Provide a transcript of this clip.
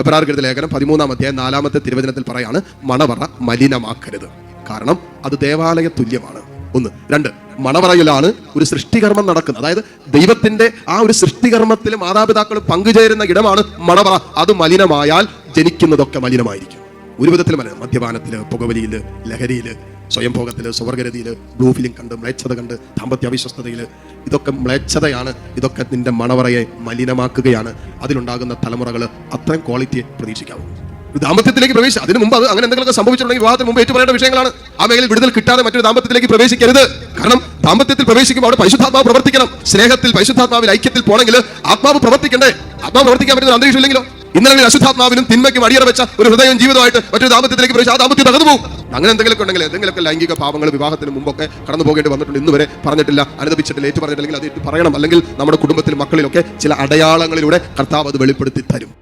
എബ്രാർക്കെഴുത ലേഖനം പതിമൂന്നാം അധ്യായം നാലാമത്തെ തിരുവചനത്തിൽ പറയാണ് മണവറ മലിനമാക്കരുത്. കാരണം അത് ദേവാലയ തുല്യമാണ്. ഒന്ന്. രണ്ട്. മണവറയിലാണ് ഒരു സൃഷ്ടികർമ്മം നടക്കുന്നത്. അതായത് ദൈവത്തിന്റെ ആ ഒരു സൃഷ്ടികർമ്മത്തിൽ മാതാപിതാക്കൾ പങ്കുചേരുന്ന ഇടമാണ് മണവറ. അത് മലിനമായാൽ ജനിക്കുന്നതൊക്കെ മലിനമായിരിക്കും. ഒരു വിധത്തിൽ മലിനം. മദ്യപാനത്തിൽ പുകവലിയിൽ ലഹരിയിൽ സ്വയംഭോഗത്തിൽ സ്വർഗരതിയിൽ ബ്ലൂ ഫിലിം കണ്ട് മ്ലേച്ഛത കണ്ട് ദാമ്പത്യ അവിശ്വസ്തതയിൽ ഇതൊക്കെ മ്ലേച്ഛതയാണ്. ഇതൊക്കെ നിന്റെ മണവറയെ മലിനമാക്കുകയാണ്. അതിലുണ്ടാകുന്ന തലമുറകൾ അത്രയും ക്വാളിറ്റിയെ പ്രതീക്ഷിക്കാവൂ. ദാമ്പത്യത്തിലേക്ക് പ്രവേശിച്ചു അതിന് മുമ്പ് അത് അങ്ങനെ എന്തെങ്കിലുമൊക്കെ സംഭവിച്ചിട്ടുണ്ടെങ്കിൽ വിവാഹത്തിന് മുമ്പ് ഏറ്റുപറയേണ്ട വിഷയങ്ങളാണ്. ആ മേഖലയിൽ വിടുതൽ കിട്ടാതെ മറ്റൊരു ദാമ്പത്യത്തിലേക്ക് പ്രവേശിക്കരുത്. കാരണം ദാമ്പത്യത്തിൽ പ്രവേശിക്കുമ്പോൾ അവിടെ പരിശുദ്ധാത്മാവ് പ്രവർത്തിക്കണം. സ്നേഹത്തിൽ പരിശുദ്ധാത്മാവിൽ ഐക്യത്തിൽ പോണെങ്കിൽ ആത്മാവ് പ്രവർത്തിക്കണ്ടേ? ആത്മാവ് പ്രവർത്തിക്കാൻ പറ്റുന്ന അന്തരീക്ഷം ഇല്ലെങ്കിലോ ഇന്നലെ അശുദ്ധാത്മാവിനും തിന്മയ്ക്കും അടിയറ വെച്ച ഒരു ഹൃദയം ജീവിതമായിട്ട് മറ്റൊരു ദാമ്പത്യത്തിലേക്ക് പ്രവേശിച്ച് ആ ദാമ്പത്യം തകർന്നു പോകും. അങ്ങനെ എന്തെങ്കിലുമൊക്കെ ഉണ്ടെങ്കിൽ എന്തെങ്കിലുമൊക്കെ ലൈംഗിക പാപങ്ങൾ വിവാഹത്തിന് മുമ്പൊക്കെ കടന്നു പോകേണ്ടി വന്നിട്ടുണ്ട്. ഇന്നുവരെ പറഞ്ഞിട്ടില്ല അനുദപിച്ചിട്ടില്ല ഏറ്റു പറഞ്ഞിട്ടില്ലെങ്കിൽ അത് പറയണം. അല്ലെങ്കിൽ നമ്മുടെ കുടുംബത്തിൽ മക്കളിലൊക്കെ ചില അടയാളങ്ങളിലൂടെ കർത്താവ് അത് വെളിപ്പെടുത്തി തരും.